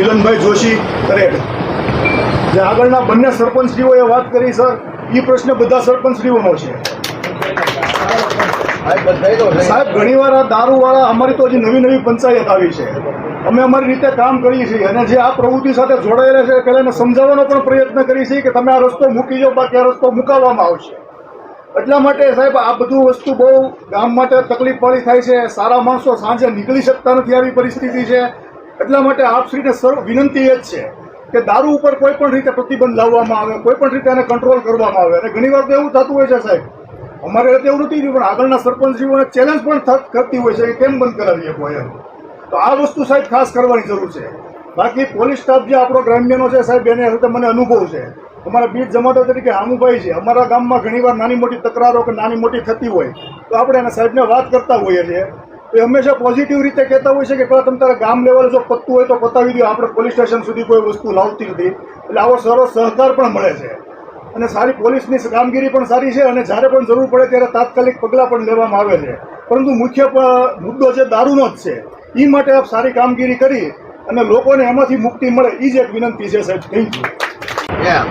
મિલનભાઈ જોશી કરેડ જે આગળના બંને સરપંચશ્રીઓએ વાત કરી, સર એ પ્રશ્ન બધા સરપંચશ્રીઓનો છે. સાહેબ, ઘણીવાર આ દારૂવાળા અમારી તો હજી નવી નવી પંચાયત આવી છે. અમે અમારી રીતે કામ કરીએ છીએ. અને જે આ પ્રવૃત્તિ સાથે જોડાયેલા છે, પહેલાં સમજાવવાનો પણ પ્રયત્ન કરીએ છીએ કે તમે આ રસ્તો મૂકી જાઓ બાકી આ રસ્તો મુકાવવામાં આવશે. એટલા માટે સાહેબ, આ બધું વસ્તુ બહુ ગામ માટે તકલીફ વાળી થાય છે. સારા માણસો સાંજે નીકળી શકતા નથી આવી પરિસ્થિતિ છે. એટલા માટે આપશ્રીને સર્વ વિનંતી એ જ છે કે દારૂ ઉપર કોઈ પણ રીતે પ્રતિબંધ લાવવામાં આવે, કોઈ પણ રીતે એને કંટ્રોલ કરવામાં આવે. અને ઘણી વાર તો એવું થતું હોય છે સાહેબ, અમારે રીતે એવું નથી પણ આગળના સરપંચજીઓને ચેલેન્જ પણ કરતી હોય છે કે કેમ બંધ કરાવીએ શકો એમ. તો આ વસ્તુ સાહેબ ખાસ કરવાની જરૂર છે. બાકી પોલીસ સ્ટાફ જે આપણો ગ્રામ્યનો છે સાહેબ, એને સાથે મને અનુભવ છે. અમારા બીટ જમાતો તરીકે હામુભાઈ છે. અમારા ગામમાં ઘણીવાર નાની મોટી તકરારો કે નાની મોટી થતી હોય, તો આપણે એના સાહેબને વાત કરતા હોઈએ છીએ. એ હંમેશા પોઝિટિવ રીતે કહેતા હોય છે કે પેલા તમે તારા ગામ લેવલે જો પત્તું હોય તો પતાવી દો. આપણે પોલીસ સ્ટેશન સુધી કોઈ વસ્તુ લાવતી નથી. એટલે આવો સારો સહકાર પણ મળે છે. અને સારી પોલીસની કામગીરી પણ સારી છે અને જ્યારે પણ જરૂર પડે ત્યારે તાત્કાલિક પગલાં પણ લેવામાં આવે છે. પરંતુ મુખ્ય મુદ્દો છે દારૂનો જ છે. એ માટે આપ સારી કામગીરી કરી અને લોકોને એમાંથી મુક્તિ મળે. એ જ એક વિનંતી છે સાહેબ. Thank you